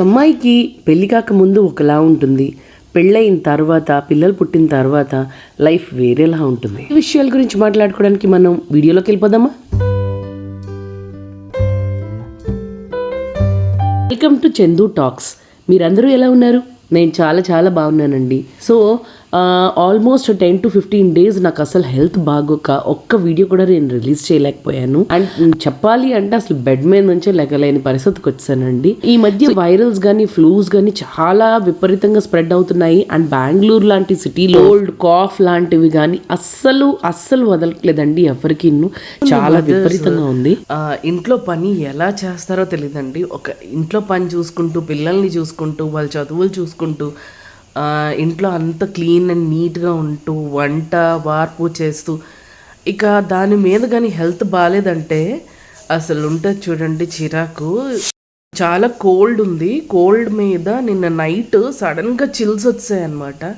ఒక అమ్మాయికి పెళ్ళి కాకముందు ఒకలా ఉంటుంది. పెళ్ళైన తర్వాత పిల్లలు పుట్టిన తర్వాత లైఫ్ వేరేలా ఉంటుంది. ఈ విషయాల గురించి మాట్లాడుకోవడానికి మనం వీడియోలోకి వెళ్ళిపోదామా? Welcome to Chandu talks. మీరందరూ ఎలా ఉన్నారు? నేను చాలా చాలా బాగున్నానండి. So almost ten to fifteen days నాకు అసలు హెల్త్ బాగోక. ఒక్క వీడియో కూడా నేను రిలీజ్ చేయలేకపోయాను. అండ్ చెప్పాలి అంటే అసలు బెడ్ మీద నుంచే లెగలేని పరిస్థితికి వచ్చానండి. ఈ మధ్య వైరల్స్ కానీ ఫ్లూస్ కానీ చాలా విపరీతంగా స్ప్రెడ్ అవుతున్నాయి. అండ్ బెంగళూరు లాంటి సిటీలో ఓల్డ్ కాఫ్ లాంటివి కానీ అస్సలు అస్సలు వదలట్లేదండి ఎవరికి చాలా విపరీతంగా ఉంది. ఇంట్లో పని ఎలా చేస్తారో తెలియదండి ఒక ఇంట్లో పని చూసుకుంటూ పిల్లల్ని చూసుకుంటూ వాళ్ళ చదువులు చూసుకుంటూ ఇంట్లో అంత క్లీన్ అండ్ నీట్గా ఉంటూ వంట వార్పు చేస్తూ ఇక దాని మీద కానీ హెల్త్ బాగాలేదంటే అసలు ఉంటుంది చూడండి చిరాకు. చాలా కోల్డ్ ఉంది. కోల్డ్ మీద నిన్న నైట్ సడన్గా చిల్స్ వచ్చాయి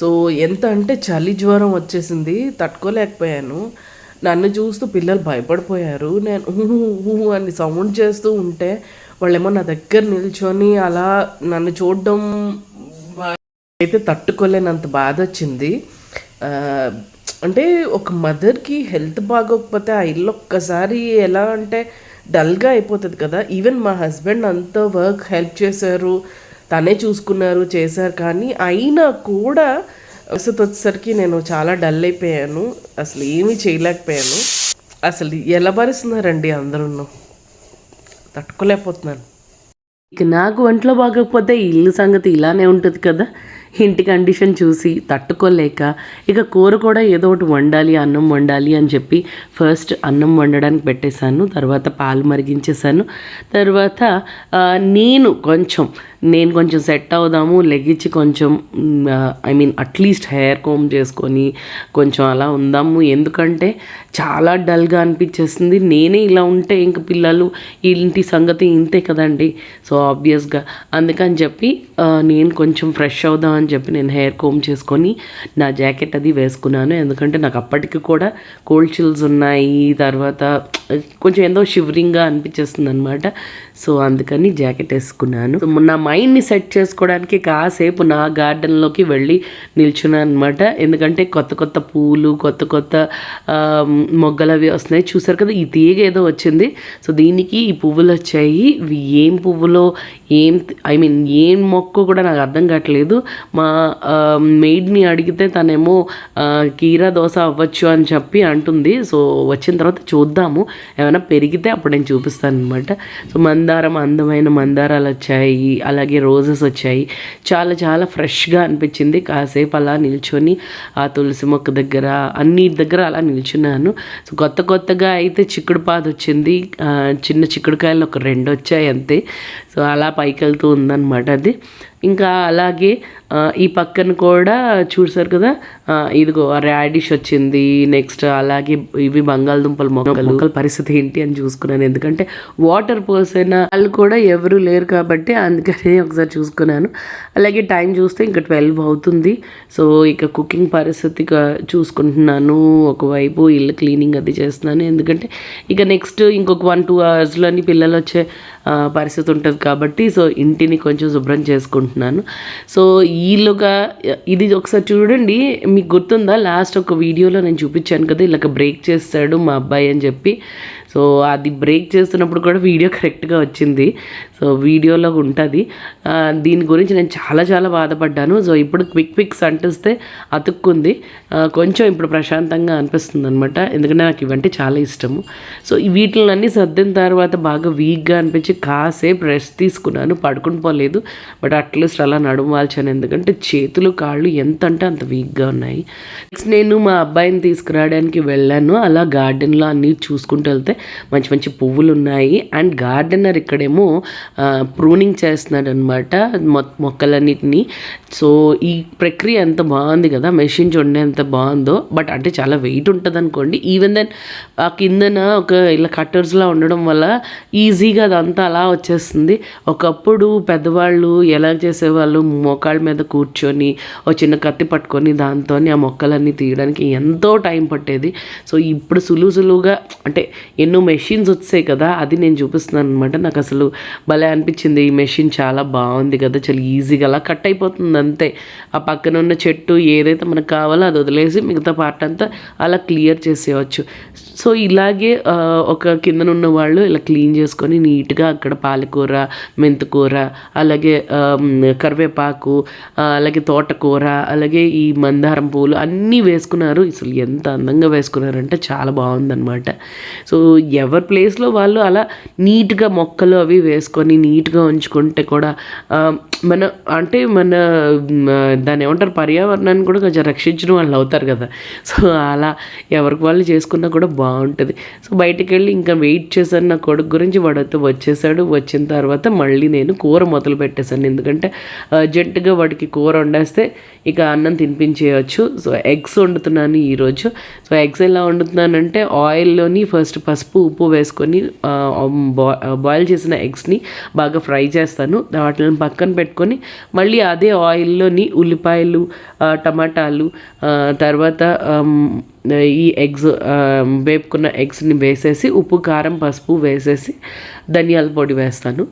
సో ఎంత అంటే చలి జ్వరం వచ్చేసింది. తట్టుకోలేకపోయాను. నన్ను చూస్తూ పిల్లలు భయపడిపోయారు. నేను ఊహు అని సౌండ్ చేస్తూ ఉంటే వాళ్ళేమో నా దగ్గర నిల్చొని అలా నన్ను చూడడం అయితే తట్టుకోలేనంత బాధ వచ్చింది. అంటే ఒక మదర్కి హెల్త్ బాగోకపోతే ఆ ఇల్లు ఒక్కసారి ఎలా అంటే డల్గా అయిపోతుంది కదా. ఈవెన్ మా హస్బెండ్ అంతా వర్క్ హెల్ప్ చేశారు తనే చూసుకున్నారు చేశారు. కానీ అయినా కూడా వసతి వచ్చేసరికి నేను చాలా డల్ అయిపోయాను. అసలు ఏమీ చేయలేకపోయాను. అసలు ఎలా భరిస్తున్నారండి అందరూ తట్టుకోలేకపోతున్నాను. ఇక నాకు ఒంట్లో బాగోకపోతే ఇల్లు సంగతి ఇలానే ఉంటుంది కదా. ఇంటి కండిషన్ చూసి తట్టుకోలేక ఇక కూర కూడా ఏదో ఒకటి వండాలి అన్నం వండాలి అని చెప్పి ఫస్ట్ అన్నం వండడానికి పెట్టేశాను తర్వాత పాలు మరిగించేశాను. తర్వాత నేను కొంచెం నేను కొంచెం సెట్ అవుదాము లెగిచ్చి కొంచెం I mean at least hair comb చేసుకొని కొంచెం అలా ఉందాము. ఎందుకంటే చాలా డల్గా అనిపించేస్తుంది నేనే ఇలా ఉంటే ఇంక పిల్లలు ఇంటి సంగతి ఇంతే కదండి. సో ఆబ్వియస్గా అందుకని చెప్పి నేను కొంచెం ఫ్రెష్ అవుదాం అని చెప్పి నేను హెయిర్ కోమ్ చేసుకొని నా జాకెట్ అది వేసుకున్నాను. ఎందుకంటే నాకు అప్పటికి కూడా కోల్డ్ చిల్స్ ఉన్నాయి. తర్వాత కొంచెం ఏదో షివరింగ్గా అనిపించేస్తుంది అనమాట సో అందుకని జాకెట్ వేసుకున్నాను. నా మైండ్ని సెట్ చేసుకోవడానికి కాసేపు నా గార్డెన్లోకి వెళ్ళి నిల్చున్నాను అనమాట ఎందుకంటే కొత్త కొత్త పూలు కొత్త కొత్త మొగ్గలు అవి వస్తున్నాయి. చూసారు కదా ఈ తీగ ఏదో వచ్చింది. సో దీనికి ఈ పువ్వులు వచ్చాయి. ఇవి ఏం పువ్వులో ఏం ఐ మీన్ ఏం మొక్క కూడా నాకు అర్థం కావట్లేదు. మా మెయిడ్ని అడిగితే తనేమో కీరా దోశ అవ్వచ్చు అని చెప్పి అంటుంది. సో వచ్చిన తర్వాత చూద్దాము. ఏమైనా పెరిగితే అప్పుడు నేను చూపిస్తాను అనమాట సో మందారం అందమైన మందారాలు వచ్చాయి. అలాగే రోజెస్ వచ్చాయి. చాలా చాలా ఫ్రెష్గా అనిపించింది. కాసేపు అలా నిల్చొని ఆ తులసి మొక్క దగ్గర అన్ని దగ్గర అలా నిల్చున్నాను. సో కొత్త కొత్తగా అయితే చిక్కుడు పాదు వచ్చింది. చిన్న చిక్కుడుకాయలు ఒక రెండు వచ్చాయి అంతే. సో అలా పైకి వెళ్తూ ఉందన్నమాట అది. ఇంకా అలాగే ఈ పక్కన కూడా చూసారు కదా ఇదిగో రాడిష్ వచ్చింది నెక్స్ట్ అలాగే ఇవి బంగాళదుంపల మొక్కలు. మొక్కల పరిస్థితి ఏంటి అని చూసుకున్నాను. ఎందుకంటే వాటర్ పోసిన వాళ్ళు కూడా ఎవరు లేరు కాబట్టి అందుకని ఒకసారి చూసుకున్నాను. అలాగే టైం చూస్తే ఇంకా ట్వెల్వ్ అవుతుంది. సో ఇక కుకింగ్ పరిస్థితి చూసుకుంటున్నాను. ఒకవైపు ఇల్లు క్లీనింగ్ అది చేస్తున్నాను. ఎందుకంటే ఇక నెక్స్ట్ ఇంకొక వన్ టూ అవర్స్లో అని పిల్లలు వచ్చే పరిస్థితి ఉంటుంది కాబట్టి సో ఇంటిని కొంచెం శుభ్రం చేసుకుంటున్నాను. సో ఈలోగా ఇది ఒకసారి చూడండి మీకు గుర్తుందా? లాస్ట్ ఒక వీడియోలో నేను చూపించాను కదా ఇలాగ బ్రేక్ చేస్తాడు మా అబ్బాయి అని చెప్పి. సో అది బ్రేక్ చేస్తున్నప్పుడు కూడా వీడియో కరెక్ట్గా వచ్చింది. సో వీడియోలో ఉంటుంది. దీని గురించి నేను చాలా చాలా బాధపడ్డాను. సో ఇప్పుడు క్విక్ క్విక్స్ అంటిస్తే అతుక్కుంది. కొంచెం ఇప్పుడు ప్రశాంతంగా అనిపిస్తుంది అనమాట ఎందుకంటే నాకు ఇవంటే చాలా ఇష్టము. సో వీటిలన్నీ సర్దిన తర్వాత బాగా వీక్గా అనిపించి కాసేపు రెస్ట్ తీసుకున్నాను. పడుకుని పోలేదు. బట్ అట్లీస్ట్ అలా నడుమవాల్చాను ఎందుకంటే చేతులు కాళ్ళు ఎంత అంటే అంత వీక్గా ఉన్నాయి. నెక్స్ట్ నేను మా అబ్బాయిని తీసుకురావడానికి వెళ్ళాను. అలా గార్డెన్లో అన్నీ చూసుకుంటూ వెళ్తే మంచి మంచి పువ్వులు ఉన్నాయి అండ్ గార్డెనర్ ఇక్కడేమో ప్రూనింగ్ చేస్తున్నాడు అనమాట మొక్కలన్నిటినీ. సో ఈ ప్రక్రియ ఎంత బాగుంది కదా మెషిన్ చూడండి ఎంత బాగుందో. బట్ అంటే చాలా వెయిట్ ఉంటుంది అనుకోండి ఈవెన్ దెన్ ఆ కిందన ఒక ఇలా కట్టర్స్లా ఉండడం వల్ల ఈజీగా అదంతా అలా వచ్చేస్తుంది. ఒకప్పుడు పెద్దవాళ్ళు ఎలా చేసేవాళ్ళు? మోకాళ్ళ మీద కూర్చొని ఒక చిన్న కత్తి పట్టుకొని దాంతో దాంతో ఆ మొక్కలన్నీ తీయడానికి ఎంతో టైం పట్టేది. సో ఇప్పుడు సులువు సులువుగా అంటే ఎన్నో మెషిన్స్ వచ్చాయి కదా అది నేను చూపిస్తున్నాను అనమాట నాకు అసలు భలే అనిపించింది. ఈ మెషిన్ చాలా బాగుంది కదా చాలా ఈజీగా అలా కట్ అయిపోతుంది అంతే. ఆ పక్కన ఉన్న చెట్టు ఏదైతే మనకు కావాలో అది వదిలేసి మిగతా పార్ట్ అంతా అలా క్లియర్ చేసేయచ్చు. సో ఇలాగే ఒక కిందన ఉన్న వాళ్ళు ఇలా క్లీన్ చేసుకొని నీట్గా అక్కడ పాలకూర మెంతుకూర అలాగే కరివేపాకు అలాగే తోటకూర అలాగే ఈ మందారం పూలు అన్నీ వేసుకున్నారు. అసలు ఎంత అందంగా వేసుకున్నారంటే చాలా బాగుందన్నమాట. సో ఎవరి ప్లేస్లో వాళ్ళు అలా నీట్గా మొక్కలు అవి వేసుకొని నీట్గా ఉంచుకుంటే కూడా మన అంటే మన దాని దాన్ని ఏమంటారు పర్యావరణాన్ని కూడా కొంచెం రక్షించిన వాళ్ళు అవుతారు కదా. సో అలా ఎవరికి వాళ్ళు చేసుకున్నా కూడా బాగుంటుంది. సో బయటికి వెళ్ళి ఇంకా వెయిట్ చేశాను నా కొడుకు గురించి వాడితో వచ్చేసాడు. వచ్చిన తర్వాత మళ్ళీ నేను కూర మొదలు పెట్టేశాను. ఎందుకంటే అర్జెంటుగా వాడికి కూర వండేస్తే ఇక అన్నం తినిపించేయచ్చు. సో ఎగ్స్ వండుతున్నాను ఈరోజు. సో ఎగ్స్ ఎలా వండుతున్నానంటే ఆయిల్లోని ఫస్ట్ పసుపు ఉప్పు వేసుకొని బాయిల్ చేసిన ఎగ్స్ని బాగా ఫ్రై చేస్తాను. వాటిని పక్కన పెట్టుకొని మళ్ళీ అదే ఆయిల్లోని ఉల్లిపాయలు టమాటాలు తర్వాత ఈ ఎగ్స్ వేపుకున్న ఎగ్స్ని వేసేసి ఉప్పు కారం పసుపు వేసేసి ధనియాల పొడి వేస్తాను.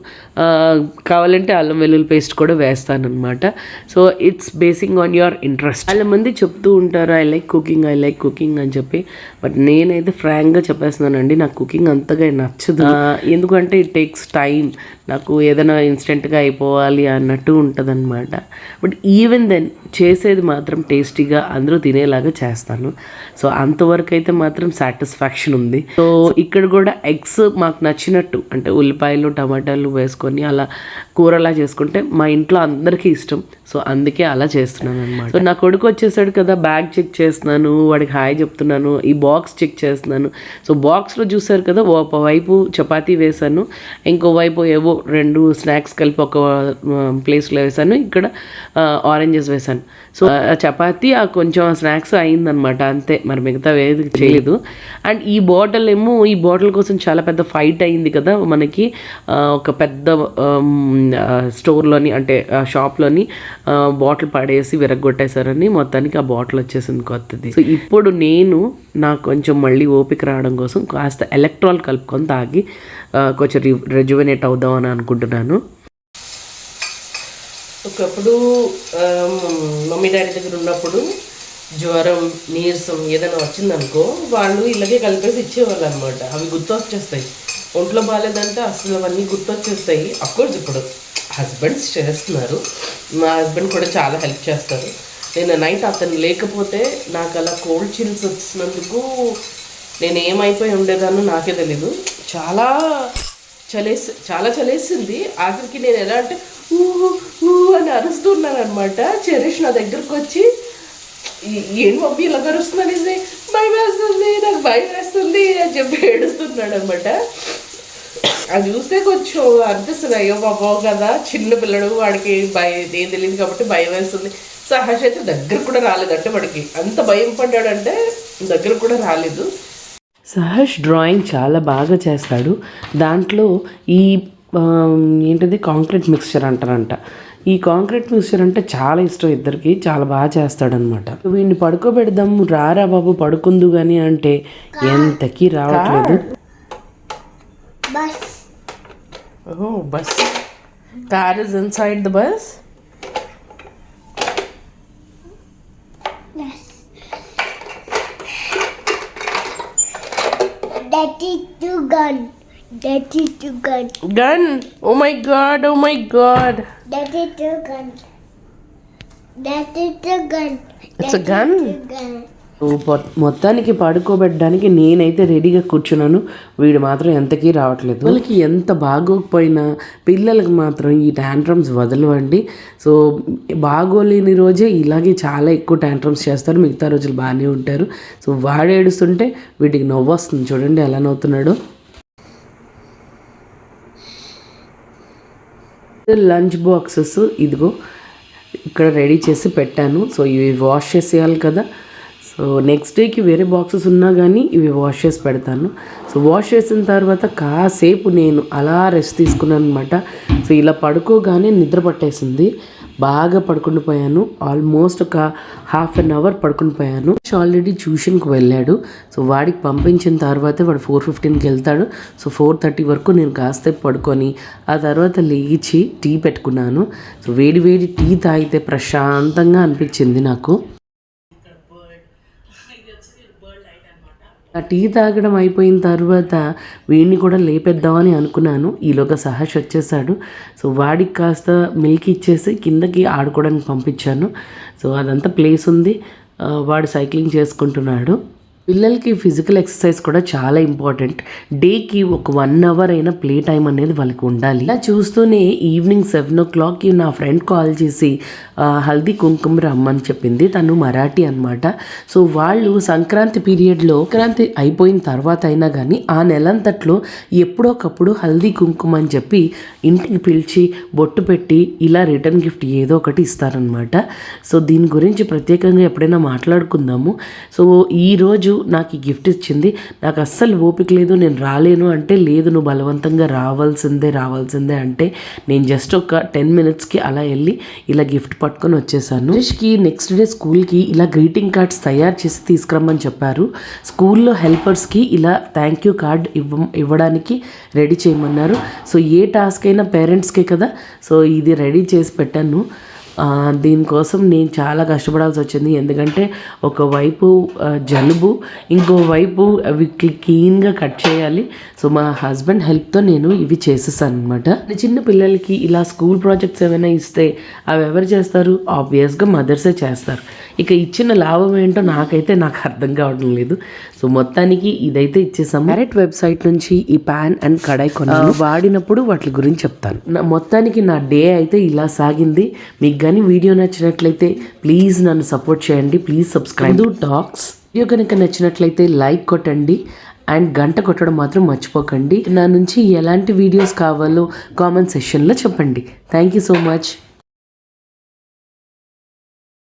కావాలంటే అల్లం వెల్లుల్లి పేస్ట్ కూడా వేస్తాను అనమాట so it's basing on your interest చాలా మంది చెప్తూ ఉంటారు I like cooking I like cooking అని చెప్పి. బట్ నేనైతే ఫ్రాంక్గా చెప్పేస్తున్నానండి నాకు కుకింగ్ అంతగా నచ్చదు. ఎందుకంటే ఇట్ టేక్స్ టైం నాకు ఏదైనా ఇన్స్టెంట్గా అయిపోవాలి అన్నట్టు ఉంటుంది అనమాట బట్ ఈవెన్ దెన్ చేసేది మాత్రం టేస్టీగా అందరూ తినేలాగా చేస్తాను. సో అంతవరకు అయితే మాత్రం సాటిస్ఫాక్షన్ ఉంది. సో ఇక్కడ కూడా ఎగ్స్ మాకు నచ్చినట్టు అంటే ఉల్లిపాయలు టమాటాలు వేసుకొని అలా కూరలా చేసుకుంటే మా ఇంట్లో అందరికీ ఇష్టం. సో అందుకే అలా చేస్తున్నాను అనమాట సో నా కొడుకు వచ్చేసాడు కదా బ్యాగ్ చెక్ చేస్తున్నాను వాడికి హాయ్ చెప్తున్నాను ఈ బాక్స్ చెక్ చేస్తున్నాను. సో బాక్స్లో చూసారు కదా ఒక వైపు చపాతీ వేశాను ఇంకో వైపు ఏవో రెండు స్నాక్స్ కలిపి ఒక ప్లేస్లో వేశాను ఇక్కడ ఆరెంజెస్ వేశాను. సో ఆ చపాతీ ఆ కొంచెం స్నాక్స్ అయిందనమాట అంతే. మరి మిగతా ఏది చేయలేదు. అండ్ ఈ బాటిల్ ఏమో ఈ బాటిల్ కోసం చాలా పెద్ద ఫైట్ అయింది కదా మనకి ఒక పెద్ద స్టోర్లోని అంటే షాప్లోని బాటిల్ పడేసి విరగొట్టేశారని మొత్తానికి ఆ బాటిల్ వచ్చేసింది కొత్తది. సో ఇప్పుడు నేను నాకు కొంచెం మళ్ళీ ఓపిక రావడం కోసం కాస్త ఎలక్ట్రాల్ కలుపుకొని తాగి కొంచెం కొంచెం రెజ్యువనేట్ అవుదాం అని అనుకుంటున్నాను. ఒకప్పుడు మమ్మీ డాడీ దగ్గర ఉన్నప్పుడు జ్వరం నీరసం ఏదైనా వచ్చిందనుకో వాళ్ళు ఇలాగే కలిపేసి ఇచ్చేవాళ్ళు అనమాట అవి గుర్తొచ్చేస్తాయి. ఒంట్లో బాగాలేదంటే అసలు అవన్నీ గుర్తొచ్చేస్తాయి. అఫ్కోర్స్ ఇప్పుడు. హస్బెండ్స్ చేస్తున్నారు. మా హస్బెండ్ కూడా చాలా హెల్ప్ చేస్తారు. నేను నైట్ అతను లేకపోతే నాకు అలా కోల్డ్ చిల్స్ వచ్చినందుకు నేను ఏమైపోయి ఉండేదానో నాకే తెలీదు. చాలా చలేసి చాలా చలేసింది. ఆఖరికి నేను ఎలా అంటే ఊ ఊ అని అరుస్తున్నాను అనమాట చెరీష్ నా దగ్గరకు వచ్చి ఏం మమ్మీ ఇలా అరుస్తున్నాను ఇది భయం వేస్తుంది నాకు భయం వేస్తుంది అని చెప్పి ఏడుస్తున్నాడు అనమాట అది చూస్తే కొంచెం అనిపిస్తుంది. అయ్యో బాబో కదా చిన్న పిల్లడు వాడికి భయం ఏం తెలియదు కాబట్టి భయం వేస్తుంది. సహజ అయితే దగ్గర కూడా రాలేదంటే వాడికి అంత భయం పడ్డాడంటే దగ్గర కూడా రాలేదు. సహష్ డ్రాయింగ్ చాలా బాగా చేస్తాడు. దాంట్లో ఈ ఏంటిది కాంక్రీట్ మిక్స్చర్ అంటారంట. ఈ కాంక్రీట్ మిక్స్చర్ అంటే చాలా ఇష్టం ఇద్దరికి చాలా బాగా చేస్తాడనమాట. వీడిని పడుకోబెడదాం రారా బాబు పడుకుందు కానీ అంటే ఎంతకీ రావట్లేదు. Oh, bus. Car is inside the bus? Yes. That is two gun. That is two gun. Gun? Oh my god, oh my god. That is two gun. That is a gun. It's a gun? మొత్తానికి పడుకోబెట్టడానికి నేనైతే రెడీగా కూర్చున్నాను. వీడు మాత్రం ఎంతకీ రావట్లేదు. వాళ్ళకి ఎంత బాగోకపోయినా పిల్లలకు మాత్రం ఈ ట్యాంట్రమ్స్ వదలవండి. సో బాగోలేని రోజే ఇలాగే చాలా ఎక్కువ ట్యాంట్రమ్స్ చేస్తారు. మిగతా రోజులు బాగానే ఉంటారు. సో వాడు ఏడుస్తుంటే వీటికి నవ్వు వస్తుంది. చూడండి ఎలా నవ్వుతున్నాడో. లంచ్ బాక్సెస్ ఇదిగో ఇక్కడ రెడీ చేసి పెట్టాను. సో ఇవి వాష్ చేసేయాలి కదా. సో నెక్స్ట్ డేకి వేరే బాక్సెస్ ఉన్నా కానీ ఇవి వాష్ చేసి పెడతాను. సో వాష్ చేసిన తర్వాత కాసేపు నేను అలా రెస్ట్ తీసుకున్నాను అనమాట సో ఇలా పడుకోగానే నిద్ర పట్టేసింది. బాగా పడుకుని పోయాను. ఆల్మోస్ట్ ఒక హాఫ్ అన్ అవర్ పడుకుని పోయాను. ఆల్రెడీ ట్యూషన్కి వెళ్ళాడు. సో వాడికి పంపించిన తర్వాతే వాడు ఫోర్ ఫిఫ్టీన్కి వెళ్తాడు. సో ఫోర్ థర్టీ వరకు నేను కాసేపు పడుకొని ఆ తర్వాత లేచి టీ పెట్టుకున్నాను. సో వేడి వేడి టీ తాగితే ప్రశాంతంగా అనిపించింది నాకు. ఆ టీ తాగడం అయిపోయిన తర్వాత వీడిని కూడా లేపేద్దామని అనుకున్నాను. ఈలోగా సహర్ష్ వచ్చేసాడు. సో వాడికి కాస్త మిల్క్ ఇచ్చేసి కిందకి ఆడుకోవడానికి పంపించాను. సో అదంతా ప్లేస్ ఉంది. వాడు సైక్లింగ్ చేసుకుంటున్నాడు. పిల్లలకి ఫిజికల్ ఎక్సర్సైజ్ కూడా చాలా ఇంపార్టెంట్ డేకి ఒక వన్ అవర్ అయినా ప్లే టైం అనేది వాళ్ళకి ఉండాలి. ఇలా చూస్తూనే ఈవినింగ్ సెవెన్ ఓ క్లాక్కి నా ఫ్రెండ్ కాల్ చేసి హల్దీ కుంకుమ రమ్మని చెప్పింది. తను మరాఠీ అనమాట సో వాళ్ళు సంక్రాంతి పీరియడ్లో సంక్రాంతి అయిపోయిన తర్వాత అయినా కానీ ఆ నెలంతట్లో ఎప్పుడోకప్పుడు హల్దీ కుంకుమ అని చెప్పి ఇంటికి పిలిచి బొట్టు పెట్టి ఇలా రిటర్న్ గిఫ్ట్ ఏదో ఒకటి ఇస్తారనమాట సో దీని గురించి ప్రత్యేకంగా ఎప్పుడైనా మాట్లాడుకుందాము. సో ఈరోజు నాకు ఈ గిఫ్ట్ ఇచ్చింది. నాకు అస్సలు ఓపిక లేదు నేను రాలేను అంటే లేదు నువ్వు బలవంతంగా రావాల్సిందే రావాల్సిందే అంటే నేను జస్ట్ ఒక టెన్ మినిట్స్కి అలా వెళ్ళి ఇలా గిఫ్ట్ పట్టుకొని వచ్చేసాను. కి నెక్స్ట్ డే స్కూల్కి ఇలా గ్రీటింగ్ కార్డ్స్ తయారు చేసి తీసుకురమ్మని చెప్పారు. స్కూల్లో హెల్పర్స్కి ఇలా థ్యాంక్ యూ కార్డ్ ఇవ్వ ఇవ్వడానికి రెడీ చేయమన్నారు. సో ఏ టాస్క్ అయినా పేరెంట్స్కే కదా. సో ఇది రెడీ చేసి పెట్టాను. దీనికోసం నేను చాలా కష్టపడాల్సి వచ్చింది. ఎందుకంటే ఒకవైపు జలుబు ఇంకోవైపు అవి క్లీన్గా కట్ చేయాలి. సో మా హస్బెండ్ హెల్ప్తో నేను ఇవి చేసేసాను అనమాట చిన్న పిల్లలకి ఇలా స్కూల్ ప్రాజెక్ట్స్ ఏమైనా ఇస్తే అవి ఎవరు చేస్తారు? ఆబ్వియస్గా మదర్సే చేస్తారు. ఇక ఇచ్చిన లాభం ఏంటో నాకైతే నాకు అర్థం కావడం లేదు. సో మొత్తానికి ఇదైతే ఇచ్చేసాం డైరెక్ట్ వెబ్సైట్ నుంచి ఈ ప్యాన్ అండ్ కడాయి కొన్నాను. వాడినప్పుడు వాటి గురించి చెప్తాను. మొత్తానికి నా డే అయితే ఇలా సాగింది. మీకు కానీ వీడియో నచ్చినట్లయితే ప్లీజ్ నన్ను సపోర్ట్ చేయండి. Please subscribe. టాక్స్ వీడియో కనుక నచ్చినట్లయితే లైక్ కొట్టండి. అండ్ గంట కొట్టడం మాత్రం మర్చిపోకండి. నా నుంచి ఎలాంటి వీడియోస్ కావాలో కామెంట్ సెషన్లో చెప్పండి. Thank you so much